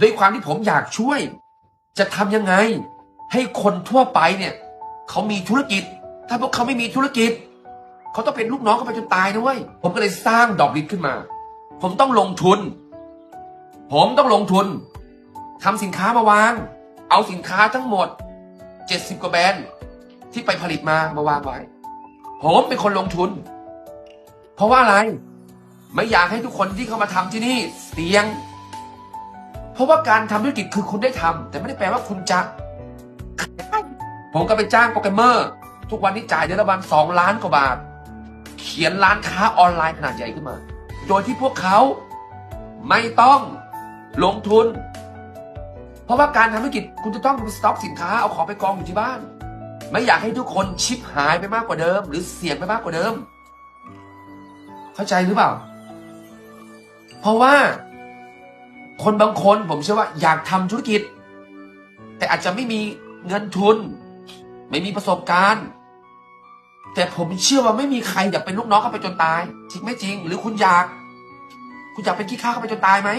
ด้วยความที่ผมอยากช่วย จะทำยังไง ให้คนทั่วไปเนี่ยเขามีธุรกิจ ถ้าพวกเขาไม่มีธุรกิจเขาต้องเป็นลูกน้องกันไปจนตายนะเว้ยผมก็เลยสร้างดอกลิดขึ้นมา ผมต้องลงทุน ผมต้องลงทุนทำสินค้ามาวาง เอาสินค้าทั้งหมด 70 กว่าแบรนด์ที่ไปผลิตมามาวางไว้ ผมเป็นคนลงทุน เพราะว่าอะไร ไม่อยากให้ทุกคนที่เข้ามาทำที่นี่เสี่ยง ราะว่าการทำธุรกิจคือคุณได้ทำแต่ไม่ได้แปลว่าคุณจะ ผมก็ไปจ้างโปรแกรมเมอร์ ทุกวันนี้จ่ายเดือนละประมาณสองล้านกว่าบาท เขียนร้านค้าออนไลน์ขนาดใหญ่ขึ้นมา โดยที่พวกเขาไม่ต้องลงทุน เพราะว่าการทำธุรกิจคุณจะต้องสต็อกสินค้าเอาของไปกองอยู่ที่บ้าน ไม่อยากให้ทุกคนชิปหายไปมากกว่าเดิม หรือเสี่ยงไปมากกว่าเดิม เข้าใจหรือเปล่า เพราะว่า คนบางคนผมเชื่อว่าอยากทำธุรกิจ แต่อาจจะไม่มีเงินทุน ไม่มีประสบการณ์ แต่ผมเชื่อว่าไม่มีใครอยากเป็นลูกน้องเข้าไปจนตายจริงไม่จริง หรือคุณอยาก คุณอยากเป็นขี้ข้าเข้าไปจนตายไหม